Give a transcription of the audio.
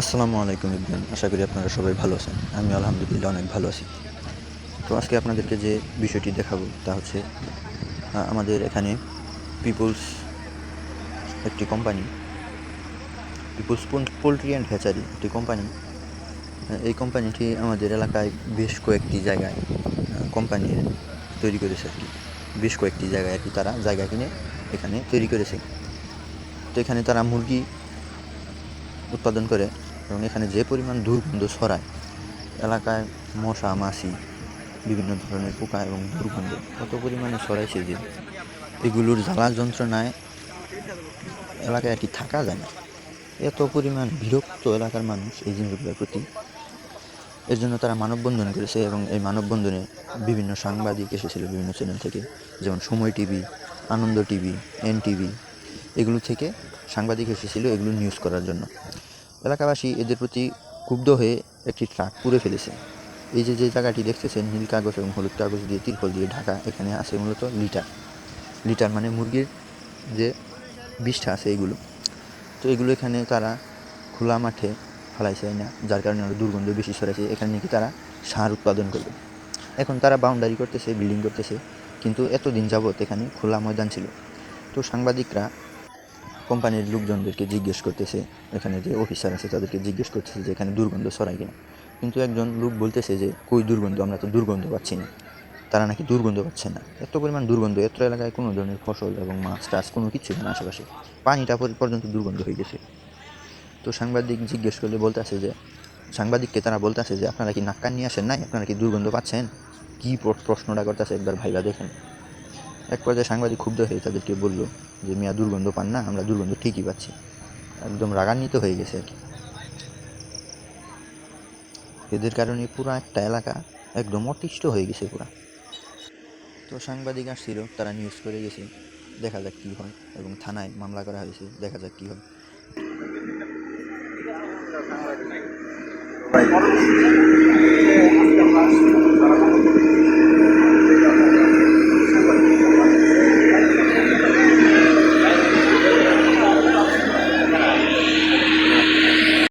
আসসালামু আলাইকুম ইবরান, আশা করি আপনারা সবাই ভালো আছেন। আমি আলহামদুলিল্লাহ অনেক ভালো আছি। তো আজকে আপনাদেরকে যে বিষয়টি দেখাবো তা হচ্ছে আমাদের এখানে পিপলস একটি company, people's poultry and hatchery একটি কোম্পানি। এই কোম্পানিটি আমাদের এলাকায় বেশ কয়েকটি জায়গায় কোম্পানি তৈরি করেছে আর কি। বেশ কয়েকটি জায়গায় আর কি তারা জায়গা কিনে এখানে তৈরি করেছে। তো এখানে তারা মুরগি উৎপাদন করে। এবং এখানে যে পরিমাণ দুর্গন্ধ ছড়ায়, এলাকায় মশা, মাছি, বিভিন্ন ধরনের পোকা এবং দুর্গন্ধ কত পরিমাণে ছড়াইছে যে এগুলোর জ্বালা যন্ত্রণায় এলাকায় আর কি থাকা যায় না। এত পরিমাণ বিরক্ত এলাকার মানুষ এই জিনিসগুলোর প্রতি। এর জন্য তারা মানববন্ধন করেছে এবং এই মানববন্ধনে বিভিন্ন সাংবাদিক এসেছিল বিভিন্ন চ্যানেল থেকে, যেমন Somoy TV, Ananda TV, N TV, এগুলো থেকে সাংবাদিক এসেছিল এগুলো নিউজ করার জন্য। এলাকাবাসী এদের প্রতি ক্ষুব্ধ হয়ে একটি ট্রাক পুড়ে ফেলেছে। এই যে যে জায়গাটি দেখতেছেন, নীল কাগজ এবং হলুদ কাগজ দিয়ে তিরপল দিয়ে ঢাকা, এখানে আছে মূলত লিটার। লিটার মানে মুরগির যে বিষটা আছে এগুলো। তো এগুলো এখানে তারা খোলা মাঠে ফেলাইছে, না? যার কারণে আরও দুর্গন্ধ বেশি ছড়াইছে। এখানে নাকি তারা সার উৎপাদন করবে। এখন তারা বাউন্ডারি করতেছে বিল্ডিং করতেছে, কিন্তু এতদিন যাবত এখানে খোলা ময়দান ছিল। তো সাংবাদিকরা কোম্পানির লোকজনদেরকে জিজ্ঞেস করতেছে, এখানে যে অফিসার আছে তাদেরকে জিজ্ঞেস করতেছে যে এখানে দুর্গন্ধ ছড়ায় কিনা। কিন্তু একজন লোক বলতেছে যে, কই দুর্গন্ধ? আমরা তো দুর্গন্ধ পাচ্ছি না। তারা নাকি দুর্গন্ধ পাচ্ছে না। এত পরিমাণ দুর্গন্ধ, এত এলাকায় কোনো ধরনের ফসল এবং মাছ টাছ কোনো কিছু না আশেপাশে। পানিটা পর- পর্যন্ত দুর্গন্ধ হয়ে গেছে। তো সাংবাদিক জিজ্ঞেস করলে বলতেছে যে, সাংবাদিককে তারা বলতেছে যে, আপনারা কি নাক্কান নিয়ে আসেন নাই? আপনারা কি দুর্গন্ধ পাচ্ছেন? কী প্র- প্রশ্নটা করতেছে একবার ভাইবা দেখেন। এক পর্যায়ে সাংবাদিক ক্ষুব্ধ হয়ে তাদেরকে বলল যে, মিয়া, দুর্গন্ধ পান না, আমরা দুর্গন্ধ ঠিকই পাচ্ছি। একদম রাগান্বিত হয়ে গেছে আর কি। এদের কারণে পুরো একটা এলাকা একদম অতিষ্ঠ হয়ে গেছে পুরা। তো সাংবাদিক আসছিল, তারা নিউজ করে গেছে, দেখা যাক কী হয় এবং থানায় মামলা করা হয়েছে, দেখা যাক কী হয়।